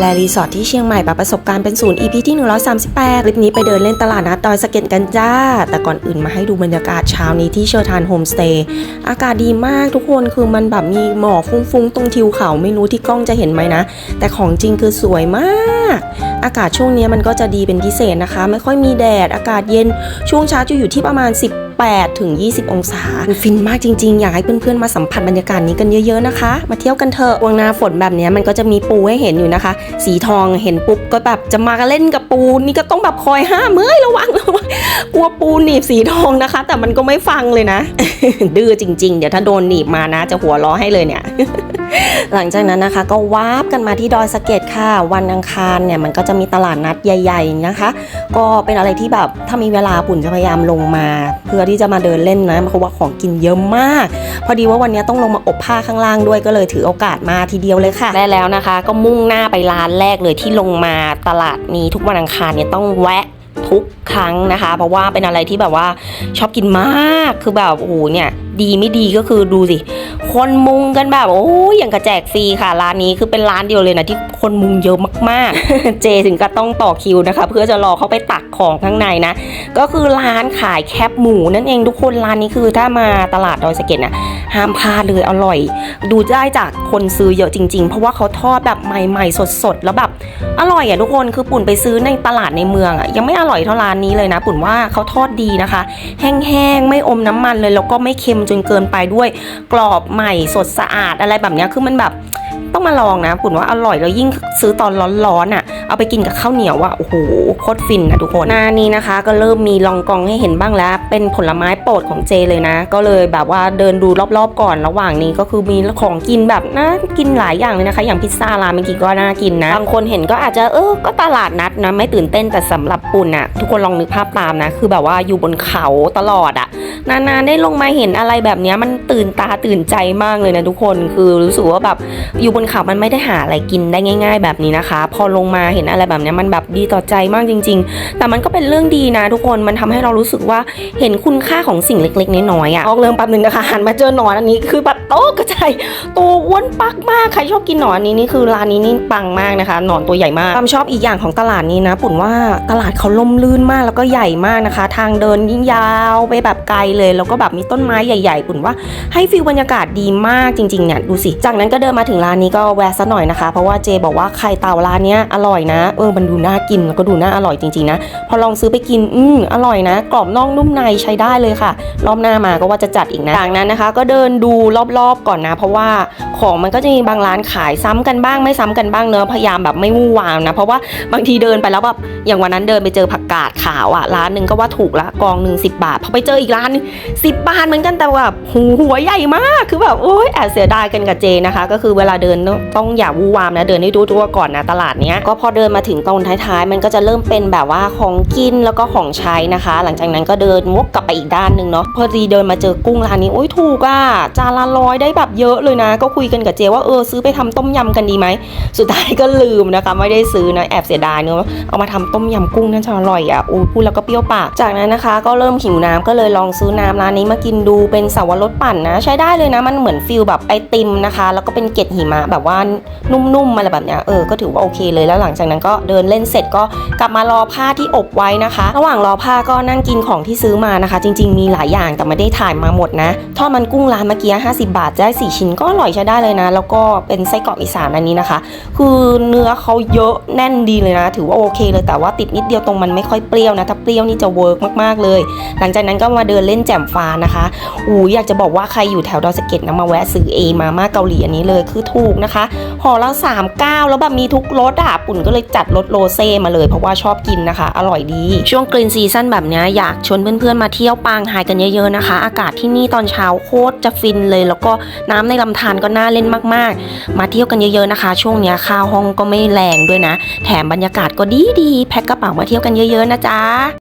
แลรีสอร์ทที่เชียงใหม่แบบประสบการณ์เป็นศูนย์ EP ที่ 138 คลิปนี้ไปเดินเล่นตลาดนัดดอยสะเก็ดกันจ้า แต่ก่อนอื่นมาให้ดูบรรยากาศเช้านี้ที่เชอร์ทานโฮมสเตย์ อากาศดีมากทุกคนคือมันแบบมีหมอกฟุ้งๆ ตรงทิวเขาไม่รู้ที่กล้องจะเห็นไหมนะ แต่ของจริงคือสวยมาก อากาศช่วงนี้มันก็จะดีเป็นพิเศษนะคะ ไม่ค่อยมีแดดอากาศเย็นช่วงเช้าจะอยู่ที่ประมาณ 10 18ถึง20 องศา ฟินมากจริงๆ อยากให้เพื่อนๆ มาสัมผัสบรรยากาศนี้กันเยอะๆนะคะ มาเที่ยวกันเถอะวงนาฝนแบบนี้มันก็จะมีปูให้เห็นอยู่นะคะ สีทองเห็นปุ๊บก็แบบจะมาเล่นกับปูนี่ก็ต้องแบบคอยห้ามเฮ้ยระวังระวังกลัวปูหนีบสีทองนะคะ แต่มันก็ไม่ฟังเลยนะ ดื้อจริง ๆ เดี๋ยวถ้าโดนหนีบมานะ จะหัวล้อให้เลยเนี่ย หลังจากนั้นนะคะก็วาร์ปกันมาที่ดอยสะเก็ดค่ะ วันอังคารเนี่ยมันก็จะมีตลาดนัดใหญ่ ๆนะคะ ก็เป็นอะไรที่แบบถ้ามีเวลาปุ่นจะพยายามลงมา เพื่อที่จะมาเดินเล่นนะเพราะว่าของกินเยอะมาก พอดีว่าวันนี้ต้องลงมาอบผ้าข้างล่างด้วยก็เลยถือโอกาสมาทีเดียวเลยค่ะและแล้วนะคะ ก็มุ่งหน้าไปร้านแรกเลยที่ลงมาตลาดนี้ทุกวันอังคารเนี่ยต้องแวะทุกครั้งนะคะ เพราะว่าเป็นอะไรที่แบบว่าชอบกินมากคือแบบโอ้โหเนี่ยดีไม่ดีก็คือดูสิ คนมุงกันแบบโอ้ยอย่างกระแจกฟรีค่ะร้านนี้คือเป็นร้านเดียวเลยนะที่ คนมุงเยอะมากๆ เจถึงก็ต้องต่อคิวนะคะ เพื่อจะรอเขาไปตักของข้างในนะ ก็คือร้านขายแคบหมูนั่นเองทุกคนร้านนี้คือถ้ามาตลาดดอยสะเก็ดนะห้ามพลาดเลยอร่อย ดูได้จากคนซื้อเยอะจริง ๆ เพราะว่าเขาทอดแบบใหม่ๆ สดๆ แล้วแบบอร่อยอะทุกคนคือปุ่นไปซื้อในตลาดในเมืองอะยังไม่อร่อยเท่าร้านนี้เลยนะ ปุ่นว่าเขาทอดดีนะคะ แห้งๆไม่อมน้ำมันเลย แล้วก็ไม่เค็มจนเกินไปด้วย กรอบใหม่สดสะอาดอะไรแบบนี้คือมันแบบ ต้องมาลองนะปุ่นว่าอร่อยแล้วยิ่งซื้อตอนร้อนๆอะ เอาไปกินกับข้าวเหนียวอะโอ้โหโคตรฟินนะทุกคนหน้านี้นะคะ ก็เริ่มมีลองกองให้เห็นบ้างแล้ว เป็นผลไม้โปรดของเจเลยนะ ก็เลยแบบว่าเดินดูรอบๆก่อนระหว่างนี้ก็คือมีของกินแบบน่ากินหลายอย่างเลยนะคะ อย่างพิซซ่าราเมื่อกี้ก็น่ากินนะบางคนเห็นก็อาจจะเออก็ตลาดนัดนะไม่ตื่นเต้นแต่สำหรับปุ่นอะทุกคนลองนึกภาพตามนะ คือแบบว่าอยู่บนเขาตลอดอะนานๆได้ลงมาเห็นอะไรแบบนี้มันตื่นตาตื่นใจมากเลยนะทุกคนคือรู้สึกว่าแบบอยู่บนเขามันไม่ได้หาอะไรกินได้ง่าย ๆ แบบนี้นะคะ พอลงมาเห็นอะไรแบบนี้มันแบบดีต่อใจมากจริง ๆ แต่มันก็เป็นเรื่องดีนะทุกคนมันทำให้เรารู้สึกว่าเห็นคุณค่าของสิ่งเล็กๆน้อยๆอะออกเริ่มแป๊บนึงนะคะหันมาเจอหนอนอันนี้คือแบบโตกระจายตัวอ้วนปักมากใครชอบกินหนอนนี้นี่คือร้านนี้นี่ปังมากนะคะ หนอนตัวใหญ่มากความชอบอีกอย่างของตลาดนี้นะปุ่นว่าตลาดเขาล่มลื่นมากแล้วก็ใหญ่มากนะคะ ทางเดินยิ่งยาวไปแบบไกลเลย แล้วก็แบบมีต้นไม้ใหญ่ ๆ ปุ่นว่าให้ฟิลบรรยากาศดีมากจริงๆเนี่ยดูสิจากนั้นก็เดินมาถึงร้านนี้ก็แวะซะหน่อยนะคะ เพราะว่าเจบอกว่าไข่เต่าร้านนี้อร่อยนะ เออมันดูน่ากินแล้วก็ดูน่าอร่อยจริงๆนะ พอลองซื้อไปกิน อืมอร่อยนะ กรอบนอกนุ่มในใช้ได้เลยค่ะ รอบหน้ามาก็ว่าจะจัดอีกนะ จากนั้นนะคะ ก็เดินดูรอบๆก่อนนะ เพราะว่าของมันก็จะมีบางร้านขายซ้ำกันบ้างไม่ซ้ำกันบ้างเนอะพยายามแบบไม่วู่วามนะ เพราะว่าบางทีเดินไปแล้วแบบอย่างวันนั้นเดินไปเจอผักกาดขาวอะร้านหนึ่งก็ว่าถูกละกองหนึ่งสิบาทพอไปเจออีกร้านนึงสิบบาทเหมือนกันแต่แบบหูหัวใหญ่มากคือแบบโอ๊ยแอบเสียดายกันกับเจนะคะ ก็คือเวลาเดินต้องต้องอย่าวู่วามนะเดินให้ดูตัวก่อนนะตลาดเนี้ยก็พอเดินมาถึงตรงท้ายๆ มันก็จะเริ่มเป็นแบบว่าของกินแล้วก็ของใช้นะคะ หลังจากนั้นก็เดินวกกลับไปอีกด้านหนึ่งเนาะพอดีเดินมาเจอกุ้งร้านนี้โอ้ยถูกอะจานละร้อยได้แบบเยอะเลยนะ ก็คุยกันกับเจว่าเออซื้อไปทำต้มยำกันดีไหมสุดท้ายก็ลืมนะคะ ไม่ได้ซื้อนะแอบเสียดายเนอะเอามาทำต้มยำกุ้งน่าจะอร่อยอะโอ้พูดแล้วก็เปรี้ยวปากจากนั้นนะคะ ก็เริ่มหิวน้ำก็เลยลองซื้อน้ำร้านนี้มากินดูเป็นสาวรสปั่นนะ ใช้ได้เลยนะมันเหมือนฟิลแบบไอติมนะคะ แล้วก็เป็นเกล็ดหิมะแบบว่านุ่มๆอะไรแบบเนี้ยเออก็ถือว่าโอเคเลยแล้วหลังจากนั้นก็เดินเล่นเสร็จก็กลับมารอผ้าที่อบไว้นะคะ ระหว่างรอผ้าก็นั่งกินของที่ซื้อมานะคะ จริง ๆ มีหลายอย่างแต่ไม่ได้ถ่ายมาหมดนะทอดมันกุ้งร้านเมื่อกี้50 บาทได้ 4 ชิ้นก็อร่อยใช้ได้เลยนะ แล้วก็เป็นไส้กรอกอีสานอันนี้นะคะ คือเนื้อเขาเยอะแน่นดีเลยนะ ถือว่าโอเคเลยแต่ว่าติดนิดเดียวตรงมันไม่ค่อยเปรี้ยวนะถ้าเปรี้ยวนี่จะเวิร์กมากๆเลย หลังจากนั้นก็มาเดินเล่นแจ่มฟ้านะคะอูอยากจะบอกว่าใครอยู่แถวดอยสะเก็ดนะมาแวะซื้อเอมาม่าเกาหลีอันนี้เลยคือถูกนะคะห่อละ39 แล้วแบบมีทุกรสอะปุ่นก็เลยจัดรสโรเซ่มาเลย เพราะว่าชอบกินนะคะ อร่อยดี ช่วงกรีนซีซั่นแบบนี้อยากชวนเพื่อนๆมาเที่ยวปางหายกันเยอะๆนะคะ อากาศที่นี่ตอนเช้าโคตรจะฟินเลย แล้วก็น้ำในลำธารก็น่าเล่นมากๆ มาเที่ยวกันเยอะๆนะคะ ช่วงเนี้ยค่าห้องก็ไม่แรงด้วยนะ แถมบรรยากาศก็ดีๆแพ็คกระเป๋ามาเที่ยวกันเยอะๆนะจ๊ะ